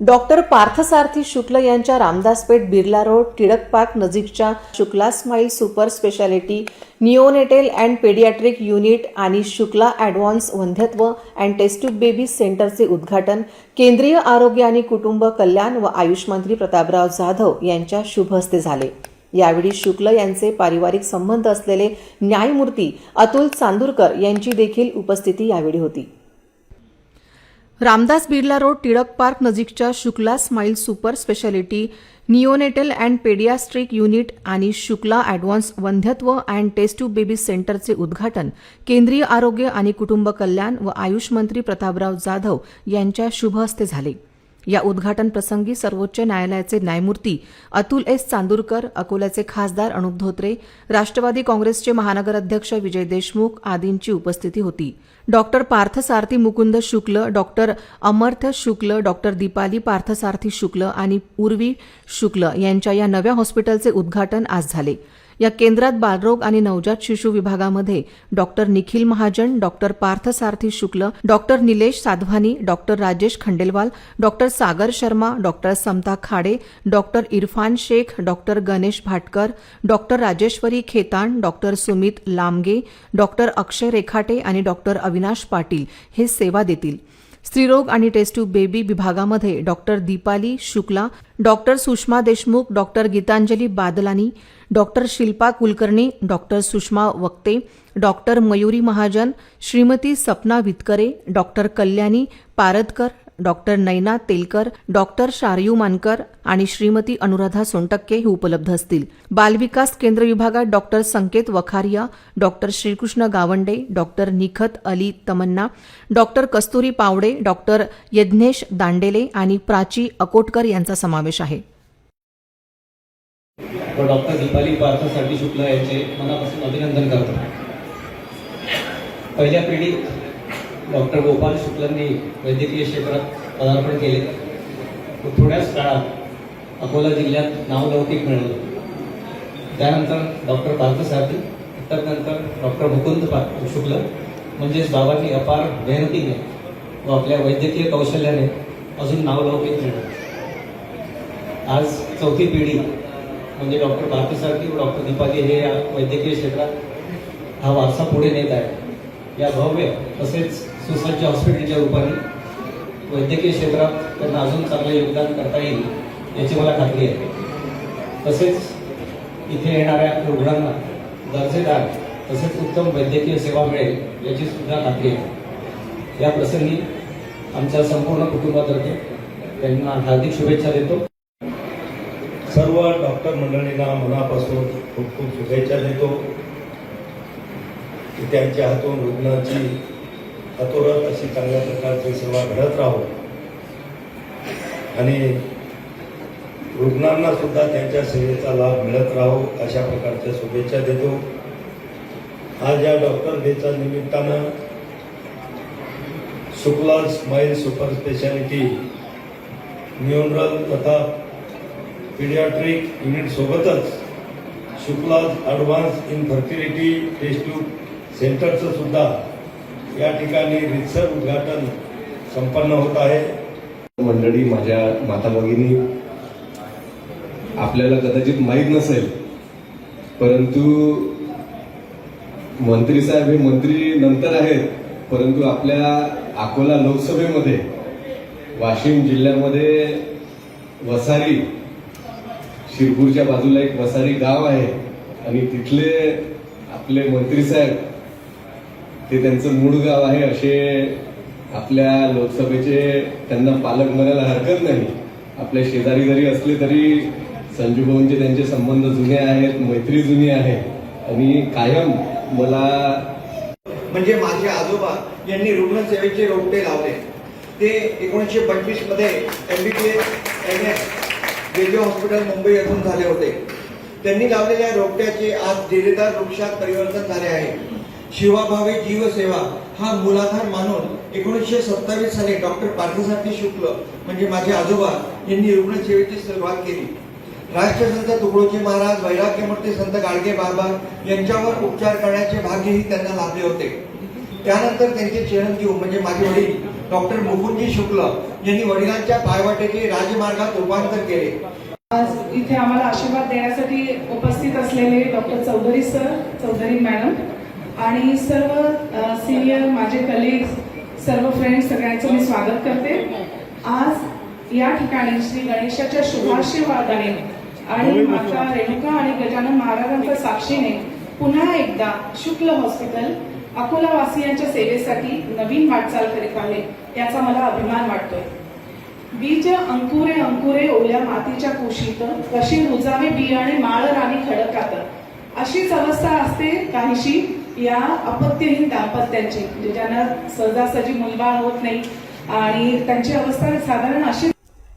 Doctor Parthasarathi Shukla यांच्या Ramdaspeth Birla road Tilak park नजीकच्या Shukla smile super speciality neonatal and paediatric unit आणि Shukla advance वंध्यत्व अँड टेस्ट्यूब बेबी सेंटरचे उद्घाटन केंद्रीय आरोग्य आणि कुटुंब कल्याण व आयुष मंत्री प्रतापराव जाधव यांच्या शुभ हस्ते झाले. यावेळी शुक्ल यांचे पारिवारिक संबंध असलेले न्यायमूर्ती अतुल चांदूरकर यांची देखील उपस्थिती यावेळी होती. रामदास बिर्ला रोड टिळक पार्क नजीकच्या Shukla smile super speciality neonatal and paediatric unit आणि शुक्ला ॲडव्हान्स वंध्यत्व अँड टेस्ट्यूब बेबी सेंटरचे उद्घाटन केंद्रीय आरोग्य आणि कुटुंब कल्याण व आयुष मंत्री प्रतापराव जाधव यांच्या शुभ हस्ते झाले. या उद्घाटन प्रसंगी सर्वोच्च न्यायालयाचे न्यायमूर्ती अतुल एस चांदूरकर अकोल्याचे खासदार अनुप धोत्रे राष्ट्रवादी काँग्रेसचे महानगर अध्यक्ष विजय देशमुख आदींची उपस्थिती होती. डॉक्टर पार्थसारथी मुकुंद शुक्ल डॉक्टर अमर्थ शुक्ल डॉक्टर दीपाली पार्थसारथी शुक्ल आणि उर्वी शुक्ल यांच्या या नव्या हॉस्पिटलचे उद्घाटन आज झाले. या केंद्रात बालरोग आणि नवजात शिशु विभागामध्ये doctor Nikhil Mahajan doctor Parthasarathi Shukla doctor Nilesh Sadhwani doctor Rajesh Khandelwal doctor Sagar Sharma doctor Samata Khade doctor Irfan Shaikh doctor Ganesh Bhatkar doctor Rajeshwari Khetan doctor Sumit Lamge doctor Akshay Rekhate आणि doctor Avinash Patil हे सेवा देतील. स्त्रीरोग आणि test tube baby विभागामध्ये doctor Deepali Shukla doctor Sushma Deshmukh doctor Geetanjali Badlani doctor Shilpa Kulkarni doctor Sushma Vakte doctor Mayuri Mahajan Shrimati Sapna Vitkare doctor Kalyani Paradkar doctor Naina Telkar doctor Sharayu Mankar आणि श्रीमती अनुराधा सोनटक्के हे उपलब्ध असतील. बालविकास केंद्र विभागात doctor Sanket Vakharia doctor Shrikrishna Gawande doctor Nikhat Ali Tamanna doctor Kasturi Pawde doctor Yagnesh Dandele आणि प्राची अकोटकर यांचा समावेश आहे. डॉक्टर दीपाली पार्थसाठी शुक्ला यांचे मनापासून अभिनंदन करतो. पहिल्या पिढीत डॉक्टर गोपाल शुक्लांनी वैद्यकीय क्षेत्रात पदार्पण केले. व थोड्याच काळात अकोला जिल्ह्यात नावलौकिक मिळवलं. त्यानंतर डॉक्टर पार्थसारथी तर नंतर डॉक्टर मुकुंद पा- शुक्ल म्हणजेच बाबांनी अपार मेहनतीने व आपल्या वैद्यकीय कौशल्याने अजून नावलौकिक मिळवलं. आज चौथी पिढी म्हणजे डॉक्टर पार्थसारथी व डॉक्टर दीपाजी हे या वैद्यकीय क्षेत्रात हा वारसा पुढे नेत आहे या भव्य तसेच सुसज्ज हॉस्पिटलच्या रूपाने वैद्यकीय क्षेत्रात त्यांना अजून चांगले योगदान करता येईल याची मला खात्री आहे. तसेच इथे येणाऱ्या रुग्णांना दर्जेदार तसेच उत्तम वैद्यकीय सेवा मिळेल याची सुद्धा खात्री आहे. या प्रसंगी आमच्या संपूर्ण कुटुंबातर्फे त्यांना हार्दिक शुभेच्छा देतो. सर्व डॉक्टर मंडळींना मनापासून खूप खूप शुभेच्छा देतो. की त्यांच्या हातून रुग्णाची अतोरत अशी चांगल्या प्रकारची सेवा घडत राहो. आणि रुग्णांना सुद्धा त्यांच्या सेवेचा लाभ मिळत राहो अशा प्रकारच्या शुभेच्छा देतो. आज या डॉक्टर डेच्या निमित्तानं Shukla smile super speciality neonatal तथा पिडियाट्रिक युनिट सोबतच Shukla advance infertility test tube सेंटरचं सुद्धा या ठिकाणी रितसर उद्घाटन संपन्न होत आहे. मंडळी माझ्या माता भगिनी आपल्याला कदाचित माहीत नसेल परंतु मंत्री साहेब हे मंत्री नंतर आहेत परंतु आपल्या अकोला लोकसभेमध्ये वाशिम जिल्ह्यामध्ये वसारी शिरपूरच्या बाजूला एक वसारी गाव आहे आणि तिथले आपले मंत्री साहेब ते त्यांचं मूळ गाव आहे असे आपल्या लोकसभेचे त्यांना पालक म्हणायला हरकत नाही. आपल्या शेजारी जरी असले तरी संजू भाऊंचे त्यांचे संबंध जुने आहेत मैत्री जुनी आहे. आणि कायम मला म्हणजे माझे आजोबा यांनी रुग्णसेवेचे रोपटे लावले. ते एकोणीसशे पंचवीसमध्ये MBBS M S railway hospital Mumbai येथून झाले होते. त्यांनी लावलेल्या रोपट्याचे आज डेरेदार वृक्षात परिवर्तन झाले आहे. शिवाभावे जीवसेवा हा मुलाधार मानून एकोणीसशे सत्तावीस साली डॉक्टर पार्थसारथी शुक्ल म्हणजे माझे आजोबा यांनी रुग्णसेवेची सुरुवात केली. राष्ट्रसंत तुकडोजी महाराज वैराग्यमूर्ती संत गाडगे बाबा यांच्यावर उपचार करण्याचे भाग्यही त्यांना लाभले होते. त्यानंतर त्यांचे चिरंजीव म्हणजे माझे वडील डॉक्टर मुकुंदजी शुक्ल यांनी वडिलांच्या पायवाटेचे राजमार्गात रूपांतर केले. आज इथे आम्हाला आशीर्वाद देण्यासाठी उपस्थित असलेले doctor Chaudhari sir Chaudhari madam आणि सर्व सिनियर माझे कलिग्स सर्व फ्रेंड्स सगळ्यांचं मी स्वागत करते. आज या ठिकाणी श्री गणेशाच्या शुभाशीर्वादाने आणि माता रेणुका आणि गजानन महाराजांच्या साक्षीने पुन्हा एकदा शुक्ल हॉस्पिटल अकोला वासियांच्या सेवेसाठी नवीन वाटचाल करीत आहे याचा मला अभिमान वाटतोय. बीज अंकुरे अंकुरे ओल्या मातीच्या कुशीत कशी रुजावे बियाणे माळ राणी खडकात. अशीच अवस्था असते काहीशी या अपत्यहीन दाम्पत्यांची म्हणजे ज्यांना सहजासहजी मुलबाळ होत नाही आणि त्यांची अवस्था साधारण अशी